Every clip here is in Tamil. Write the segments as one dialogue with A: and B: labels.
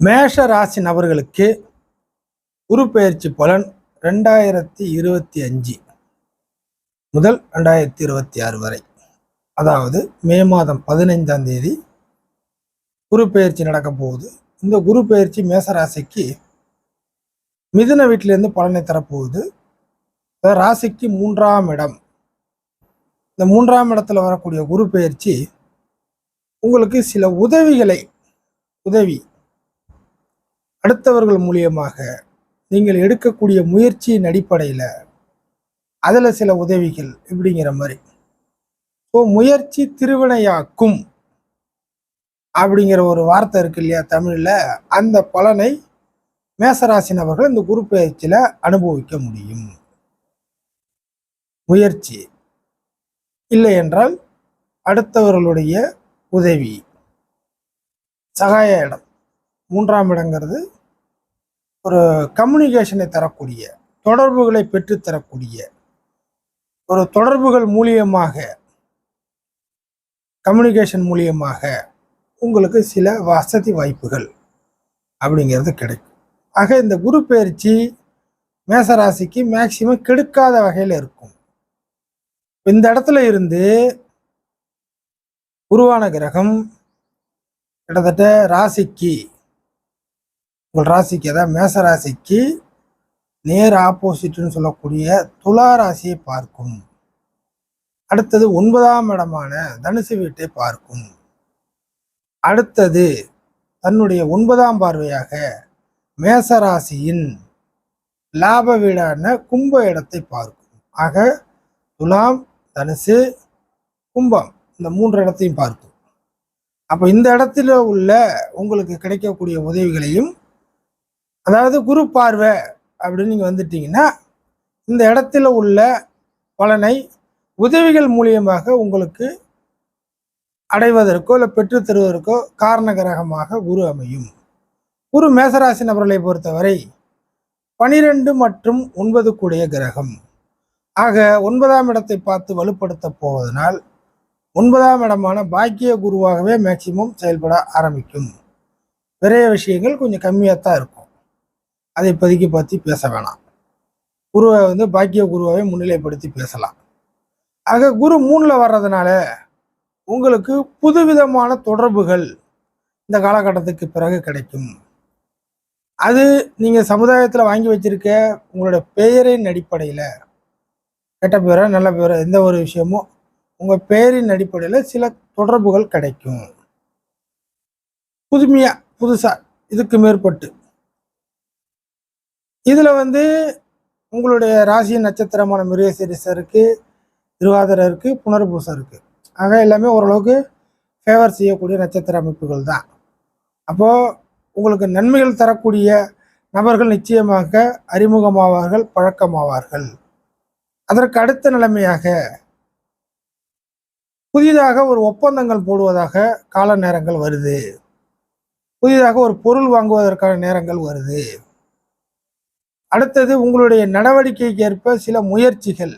A: மேஷ ராசி நபர்களுக்கு குரு பயிற்சி பலன் ரெண்டாயிரத்தி இருபத்தி அஞ்சு முதல் ரெண்டாயிரத்தி இருபத்தி ஆறு வரை. அதாவது மே மாதம் பதினைந்தாம் தேதி குரு பயிற்சி நடக்க போகுது. இந்த குரு பயிற்சி மேசராசிக்கு மிதுன வீட்டிலேருந்து பலனை தரப்போகுது. ராசிக்கு மூன்றாம் இடம். இந்த மூன்றாம் இடத்துல வரக்கூடிய குரு பயிற்சி உங்களுக்கு சில உதவிகளை உதவி அடுத்தவர்கள் மூலியமாக நீங்கள் எடுக்கக்கூடிய முயற்சியின் அடிப்படையில் அதில் சில உதவிகள் இப்படிங்கிற மாதிரி. ஸோ முயற்சி திருவினையாக்கும் அப்படிங்கிற ஒரு வார்த்தை இருக்கு இல்லையா தமிழில்? அந்த பலனை மேசராசி நபர்கள் இந்த குரு பயிற்சியில் அனுபவிக்க முடியும். முயற்சி இல்லை என்றால் அடுத்தவர்களுடைய உதவி சகாய இடம் மூன்றாம் இடங்கிறது ஒரு கம்யூனிகேஷனை தரக்கூடிய தொடர்புகளை பெற்றுத்தரக்கூடிய ஒரு தொடர்புகள் மூலியமாக கம்யூனிகேஷன் மூலியமாக உங்களுக்கு சில வசதி வாய்ப்புகள் அப்படிங்கிறது கிடைக்கும். ஆக இந்த குரு பயிற்சி மேசராசிக்கு மேக்சிமம் கெடுக்காத வகையில் இருக்கும். இந்த இடத்துல இருந்து உருவான கிரகம் கிட்டத்தட்ட ராசிக்கு உங்கள் ராசிக்கு அதாவது மேச ராசிக்கு நேர் ஆப்போசிட்னு சொல்லக்கூடிய துலா ராசியை பார்க்கும். அடுத்தது ஒன்பதாம் இடமான தனுசு வீட்டை பார்க்கும். அடுத்தது தன்னுடைய ஒன்பதாம் பார்வையாக மேச ராசியின் லாப வீடான கும்ப இடத்தை பார்க்கும். ஆக துலாம் தனுசு கும்பம் இந்த மூன்று இடத்தையும் பார்க்கும். அப்போ இந்த இடத்துல உள்ள உங்களுக்கு கிடைக்கக்கூடிய உதவிகளையும் அதாவது குரு பார்வை அப்படின்னு நீங்கள் வந்துட்டீங்கன்னா இந்த இடத்துல உள்ள பலனை உதவிகள் மூலியமாக உங்களுக்கு அடைவதற்கோ இல்லை பெற்றுத் தருவதற்கோ காரண கிரகமாக குரு அமையும். குரு மேசராசி நபர்களை பொறுத்தவரை பனிரெண்டு மற்றும் ஒன்பது கூடிய கிரகம். ஆக ஒன்பதாம் இடத்தை பார்த்து வலுப்படுத்த போவதனால் ஒன்பதாம் இடமான பாக்கிய குருவாகவே மேக்சிமம் செயல்பட ஆரம்பிக்கும். நிறைய விஷயங்கள் கொஞ்சம் கம்மியாக தான் இருக்கும். அதை இப்போதைக்கு பற்றி பேச வேணாம். குருவை வந்து பாக்கிய குருவாவே முன்னிலைப்படுத்தி பேசலாம். ஆக குரு மூணில் வர்றதுனால உங்களுக்கு புதுவிதமான தொடர்புகள் இந்த காலகட்டத்துக்கு பிறகு கிடைக்கும். அது நீங்கள் சமுதாயத்தில் வாங்கி வச்சிருக்க உங்களோட பெயரின் அடிப்படையில் கெட்ட பேரோ நல்ல பேரோ எந்த ஒரு விஷயமும் உங்கள் பெயரின் அடிப்படையில் சில தொடர்புகள் கிடைக்கும். புதுமையாக புதுசாக இதுக்கு மேற்பட்டு. இதில் வந்து உங்களுடைய ராசி நட்சத்திரமான மிருகசீரிசம் இருக்குது திருவாதிரை இருக்குது புனர்பூசம் இருக்குது ஆக எல்லாமே ஓரளவுக்கு ஃபேவர் செய்யக்கூடிய நட்சத்திர அமைப்புகள் தான். அப்போது உங்களுக்கு நன்மைகள் தரக்கூடிய நபர்கள் நிச்சயமாக அறிமுகமாவார்கள் பழக்கமாவார்கள். அதற்கு அடுத்த நிலைமையாக புதிதாக ஒரு ஒப்பந்தங்கள் போடுவதாக கால நேரங்கள் வருது. புதிதாக ஒரு பொருள் வாங்குவதற்கான நேரங்கள் வருது. அடுத்தது உங்களுடைய நடவடிக்கைக்கு ஏற்ப சில முயற்சிகள்.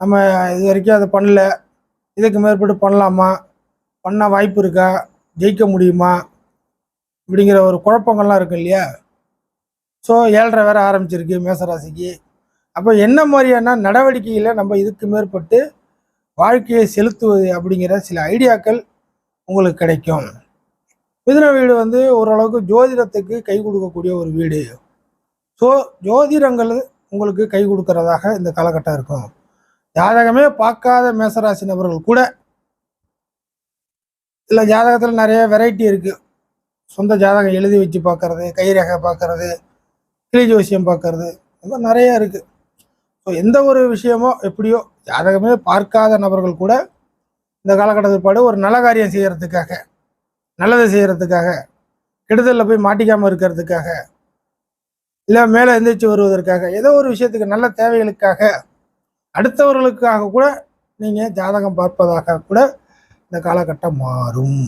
A: நம்ம இது வரைக்கும் அதை பண்ணல. இதுக்கு மேற்பட்டு பண்ணலாமா? பண்ண வாய்ப்பு இருக்கா? ஜெயிக்க முடியுமா? இப்படிங்கிற ஒரு குழப்பங்கள்லாம் இருக்கு இல்லையா? ஸோ ஏழரை வேற ஆரம்பிச்சிருக்கு மேசராசிக்கு. அப்போ என்ன மாதிரியான நடவடிக்கையில் நம்ம இதுக்கு மேற்பட்டு வாழ்க்கையை செலுத்துவது அப்படிங்கிற சில ஐடியாக்கள் உங்களுக்கு கிடைக்கும். மிதுன வீடு வந்து ஓரளவுக்கு ஜோதிடத்துக்கு கை கொடுக்கக்கூடிய ஒரு வீடு. ஸோ ஜோதிடங்கள் உங்களுக்கு கை கொடுக்கறதாக இந்த காலகட்டம் இருக்கும். ஜாதகமே பார்க்காத மேசராசி நபர்கள் கூட இல்லை ஜாதகத்தில் நிறைய வெரைட்டி இருக்குது சொந்த ஜாதகம் எழுதி வச்சு பார்க்கறது கைரேகை பார்க்கறது கிளி ஜோசியம் பார்க்கறது இந்த மாதிரி நிறைய இருக்குது ஸோ எந்த ஒரு விஷயமோ எப்படியோ ஜாதகமே பார்க்காத நபர்கள் கூட இந்த காலகட்டத்தில் பாடு ஒரு நல்ல காரியம் செய்கிறதுக்காக நல்லதை செய்கிறதுக்காக கெடுதலில் போய் மாட்டிக்காமல் இருக்கிறதுக்காக இல்லை மேலே எந்திரிச்சு வருவதற்காக. ஏதோ ஒரு விஷயத்துக்கு நல்ல தேவைகளுக்காக. அடுத்தவர்களுக்காக கூட நீங்கள் ஜாதகம் பார்ப்பதாக கூட இந்த காலகட்டம் மாறும்.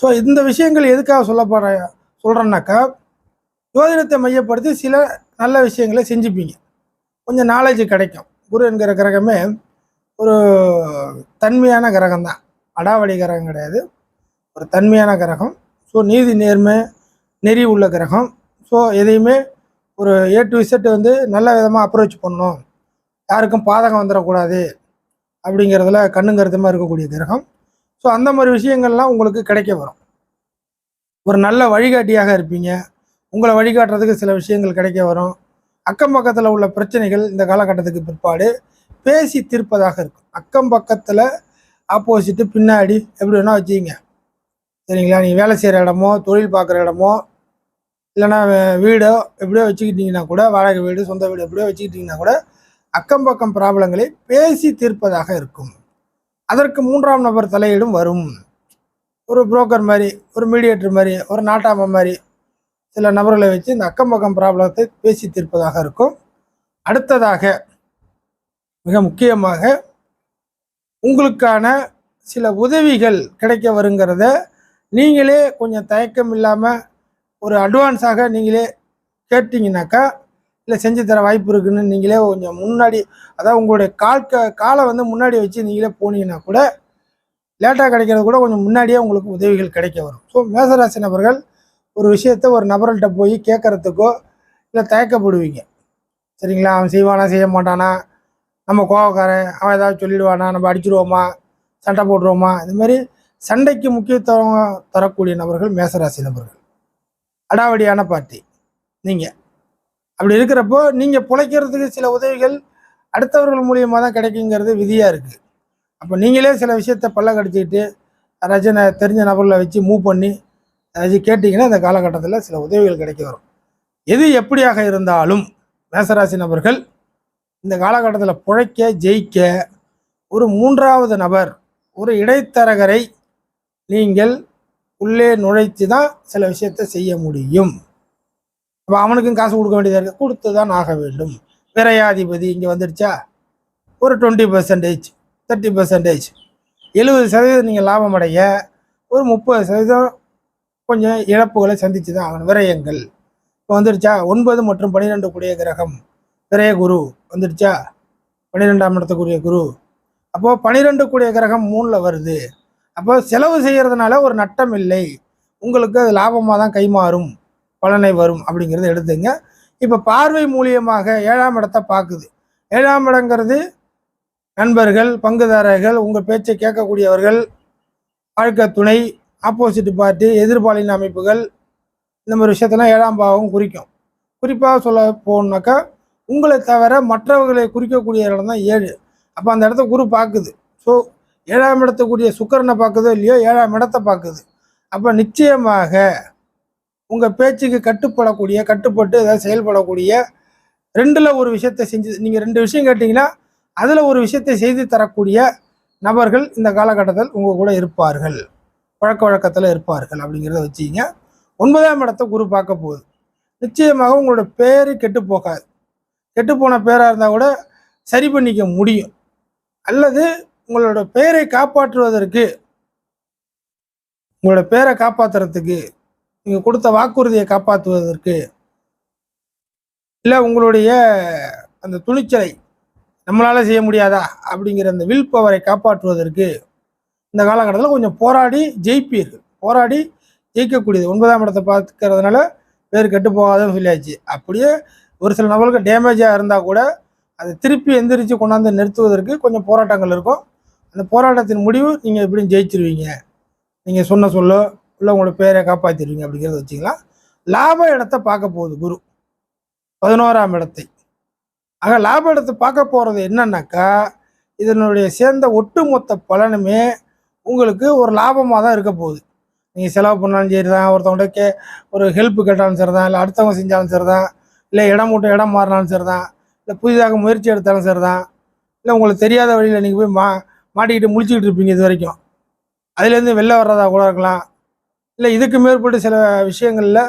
A: ஸோ இந்த விஷயங்கள் எதுக்காக சொல்லப்பட சொல்கிறேன்னாக்கா ஜோதிடத்தை மையப்படுத்தி சில நல்ல விஷயங்களை செஞ்சுப்பீங்க. கொஞ்சம் நாலேஜ் கிடைக்கும். குரு என்கிற கிரகமே ஒரு தன்மையான கிரகம் தான் அடாவடி கிரகம் கிடையாது. ஒரு தன்மையான கிரகம். ஸோ நீதி நேர்மை நெறி உள்ள கிரகம். ஸோ எதையுமே ஒரு ஏ டு இசட் வந்து நல்ல விதமாக அப்ரோச் பண்ணணும். யாருக்கும் பாதகம் வந்துடக்கூடாது அப்படிங்கிறதுல கண்ணுங்கருத்தமாக இருக்கக்கூடிய கிரகம். ஸோ அந்த மாதிரி விஷயங்கள்லாம் உங்களுக்கு கிடைக்க வரும். ஒரு நல்ல வழிகாட்டியாக இருப்பீங்க. உங்களை வழிகாட்டுறதுக்கு சில விஷயங்கள் கிடைக்க வரும். அக்கம் பக்கத்தில் உள்ள பிரச்சனைகள் இந்த காலகட்டத்துக்கு பிற்பாடு பேசி தீர்ப்பதாக இருக்கும். அக்கம் பக்கத்தில் ஆப்போசிட்டு பின்னாடி எப்படி வேணால் வச்சுக்கிங்க. சரிங்களா? நீங்கள் வேலை செய்கிற இடமோ தொழில் பார்க்குற இடமோ இல்லைன்னா வீடோ எப்படியோ வச்சுக்கிட்டிங்கன்னா கூட வாடகை வீடு சொந்த வீடு எப்படியோ வச்சுக்கிட்டிங்கன்னா கூட அக்கம் பக்கம் ப்ராப்ளங்களை பேசி தீர்ப்பதாக இருக்கும். அதற்கு மூன்றாம் நபர் தலையீடும் வரும். ஒரு புரோக்கர் மாதிரி ஒரு மீடியேட்டர் மாதிரி ஒரு நாட்டாம மாதிரி சில நபர்களை வச்சு இந்த அக்கம் பக்கம் ப்ராப்ளத்தை பேசி தீர்ப்பதாக இருக்கும். அடுத்ததாக மிக முக்கியமாக உங்களுக்கான சில உதவிகள் கிடைக்க வருங்கிறத நீங்களே கொஞ்சம் தயக்கம் இல்லாமல் ஒரு அட்வான்ஸாக நீங்களே கேட்டிங்கனாக்கா இல்லை செஞ்சு தர வாய்ப்பு இருக்குன்னு நீங்களே கொஞ்சம் முன்னாடி அதாவது உங்களுடைய கால் காலை வந்து முன்னாடி வச்சு நீங்களே போனீங்கன்னா கூட லேட்டாக கிடைக்கிறது கூட கொஞ்சம் முன்னாடியே உங்களுக்கு உதவிகள் கிடைக்க வரும். ஸோ மேசராசி நபர்கள் ஒரு விஷயத்த ஒரு நபர்கள்ட்ட போய் கேட்குறதுக்கோ இல்லை தயக்கப்படுவீங்க. சரிங்களா? அவன் செய்வானா செய்ய மாட்டானா? நம்ம கோவக்காரன் அவன் ஏதாவது சொல்லிடுவானா? நம்ம அடிச்சிடுவோமா சண்டை போட்டுருவோமா? இந்த மாதிரி சண்டைக்கு முக்கியத்துவம் தரக்கூடிய நபர்கள் மேசராசி நபர்கள். அடாவடியான பார்ட்டி. நீங்கள் அப்படி இருக்கிறப்போ நீங்கள் பிழைக்கிறதுக்கு சில உதவிகள் அடுத்தவர்கள் மூலியமாக தான் கிடைக்குங்கிறது விதியாக இருக்குது அப்போ நீங்களே சில விஷயத்த பல்ல கடிச்சிக்கிட்டு யாராச்சும் தெரிஞ்ச நபர்களை வச்சு மூவ் பண்ணி ஏதாச்சும் கேட்டிங்கன்னா இந்த காலகட்டத்தில் சில உதவிகள் கிடைக்க வரும். எது எப்படியாக இருந்தாலும் மேசராசி நபர்கள் இந்த காலகட்டத்தில் பிழைக்க ஜெயிக்க ஒரு மூன்றாவது நபர் ஒரு இடைத்தரகரை நீங்கள் உள்ளே நுழைத்து தான் சில விஷயத்தை செய்ய முடியும். அப்போ அவனுக்கும் காசு கொடுக்க வேண்டியதாக இருக்குது கொடுத்து தான் ஆக வேண்டும். விரையாதிபதி இங்கே வந்துடுச்சா ஒரு டுவெண்ட்டி பர்சன்டேஜ் தேர்ட்டி பர்சன்டேஜ் எழுபது சதவீதம் நீங்கள் லாபம் அடைய ஒரு முப்பது சதவீதம் கொஞ்சம் இழப்புகளை சந்தித்து தான் ஆகணும். விரயங்கள். இப்போ வந்துடுச்சா ஒன்பது மற்றும் பன்னிரெண்டு கூடிய கிரகம். விரய குரு வந்துடுச்சா பன்னிரெண்டாம் இடத்துக்குரிய குரு. அப்போது பன்னிரெண்டு கூடிய கிரகம் மூணில் வருது. அப்போ செலவு செய்கிறதுனால ஒரு நட்டம் இல்லை. உங்களுக்கு அது லாபமாக தான் கைமாறும் பலனை வரும் அப்படிங்கிறத எடுத்துங்க. இப்போ பார்வை மூலியமாக ஏழாம் இடத்தை பார்க்குது. ஏழாம் இடங்கிறது நண்பர்கள் பங்குதாரர்கள் உங்கள் பேச்சை கேட்கக்கூடியவர்கள் வாழ்க்கை துணை ஆப்போசிட் பார்ட்டி எதிர்பாலின அமைப்புகள் இந்த மாதிரி விஷயத்தெல்லாம் ஏழாம் பாவம் குறிக்கும். குறிப்பாக சொல்ல போகணுன்னாக்கா உங்களை தவிர மற்றவர்களை குறிக்கக்கூடிய இடம் தான் ஏழு. அப்போ அந்த இடத்த குரு பார்க்குது. ஸோ ஏழாம் இடத்துக்குரிய சுக்கரனை பார்க்குதோ இல்லையோ ஏழாம் இடத்தை பார்க்குது. அப்போ நிச்சயமாக உங்கள் பேச்சுக்கு கட்டுப்படக்கூடிய கட்டுப்பட்டு ஏதாவது செயல்படக்கூடிய ரெண்டில் ஒரு விஷயத்தை செஞ்சு நீங்கள் ரெண்டு விஷயம் கேட்டிங்கன்னா அதில் ஒரு விஷயத்தை செய்து தரக்கூடிய நபர்கள் இந்த காலகட்டத்தில் உங்கள் கூட இருப்பார்கள். பழக்க வழக்கத்தில் இருப்பார்கள் அப்படிங்கிறத வச்சுக்கிங்க. ஒன்பதாம் இடத்தை குரு பார்க்க போகுது. நிச்சயமாக உங்களோட பேர் கெட்டு போகாது. கெட்டு போன பேராக இருந்தால் கூட சரி பண்ணிக்க முடியும். அல்லது உங்களோட பெயரை காப்பாற்றுவதற்கு உங்களோட பேரை காப்பாற்றுறதுக்கு நீங்கள் கொடுத்த வாக்குறுதியை காப்பாற்றுவதற்கு இல்லை உங்களுடைய அந்த துணிச்சலை நம்மளால் செய்ய முடியாதா அப்படிங்கிற அந்த வில் பவரை காப்பாற்றுவதற்கு இந்த காலகட்டத்தில் கொஞ்சம் போராடி ஜெயிப்பீர்கள். போராடி ஜெயிக்கக்கூடியது. ஒன்பதாம் இடத்தை பார்த்துக்கிறதுனால பேர் கெட்டு போகாதுன்னு சொல்லியாச்சு. அப்படியே ஒரு சில நபர்களுக்கு டேமேஜாக இருந்தால் கூட அதை திருப்பி எந்திரிச்சு கொண்டாந்து நிறுத்துவதற்கு கொஞ்சம் போராட்டங்கள் இருக்கும். அந்த போராட்டத்தின் முடிவு நீங்கள் எப்படியும் ஜெயிச்சிருவீங்க. நீங்கள் சொன்ன சொல்லோ இல்லை உங்களோட பேரை காப்பாற்றிடுவீங்க அப்படிங்கிறத வச்சிங்களா? லாப இடத்தை பார்க்க போகுது குரு. பதினோராம் இடத்தை. ஆக லாப இடத்தை பார்க்க போகிறது என்னன்னாக்கா இதனுடைய சேர்ந்த ஒட்டுமொத்த பலனுமே உங்களுக்கு ஒரு லாபமாக தான் இருக்க போகுது. நீங்கள் செலவு பண்ணாலும் சரி தான் ஒருத்தவங்கள்ட்ட கே ஒரு ஹெல்ப் கேட்டாலும் சரி தான் இல்லை அடுத்தவங்க செஞ்சாலும் சரி தான் இல்லை இடம் விட்டு இடம் மாறினாலும் சரி தான் இல்லை புதிதாக முயற்சி எடுத்தாலும் சரி தான் இல்லை உங்களுக்கு தெரியாத வழியில் நீங்கள் போய் மா மாட்டிக்கிட்டு முழிச்சுக்கிட்டு இருப்பீங்க இது வரைக்கும். அதுலேருந்து வெளில வர்றதா கூட இருக்கலாம். இல்லை இதுக்கு மேற்பட்டு சில விஷயங்களில்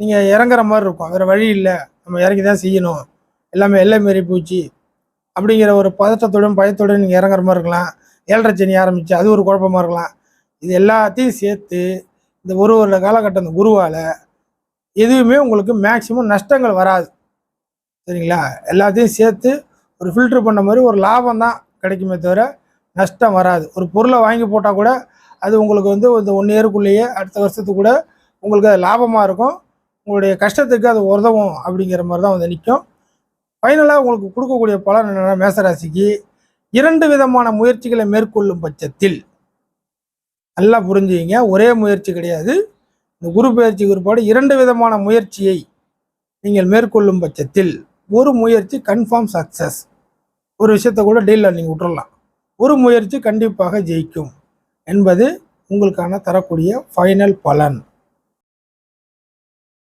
A: நீங்கள் இறங்குற மாதிரி இருக்கும். வேறு வழி இல்லை. நம்ம இறங்கி தான் செய்யணும். எல்லாமே எல்லை மாரி போச்சு. அப்படிங்கிற ஒரு பதட்டத்துடன் பயத்துடன் நீங்கள் இறங்குற மாதிரி இருக்கலாம். ஏழரை சனி ஆரம்பித்து அது ஒரு குழப்பமா இருக்கலாம். இது எல்லாத்தையும் சேர்த்து இந்த ஒரு வருட காலகட்டம் இந்த குருவால் எதுவுமே உங்களுக்கு மேக்சிமம் நஷ்டங்கள் வராது. சரிங்களா? எல்லாத்தையும் சேர்த்து ஒரு ஃபில்ட்ரு பண்ண மாதிரி ஒரு லாபம் தான் கிடைக்குமே தவிர நஷ்டம் வராது. ஒரு பொருளை வாங்கி போட்டால் கூட அது உங்களுக்கு வந்து இந்த ஒன் இயருக்குள்ளேயே அடுத்த வருஷத்துக்கு கூட உங்களுக்கு அது லாபமாக இருக்கும். உங்களுடைய கஷ்டத்துக்கு அது உதவும் அப்படிங்கிற மாதிரி தான் வந்து நிற்கும் ஃபைனலாக உங்களுக்கு கொடுக்கக்கூடிய பலன் என்னென்னா மேசராசிக்கு இரண்டு விதமான முயற்சிகளை மேற்கொள்ளும் பட்சத்தில் நல்லா புரிஞ்சுக்கிங்க. ஒரே முயற்சி கிடையாது. இந்த குரு பயிற்சி குறிப்பாடு இரண்டு விதமான முயற்சியை நீங்கள் மேற்கொள்ளும் பட்சத்தில் ஒரு முயற்சி கன்ஃபார்ம் சக்ஸஸ் ஒரு விஷயத்தை கூட டீலில் நீங்கள் விட்டுறலாம். ஒரு முயற்சி கண்டிப்பாக ஜெயிக்கும் என்பது உங்களுக்கான தரக்கூடிய ஃபைனல் பலன்.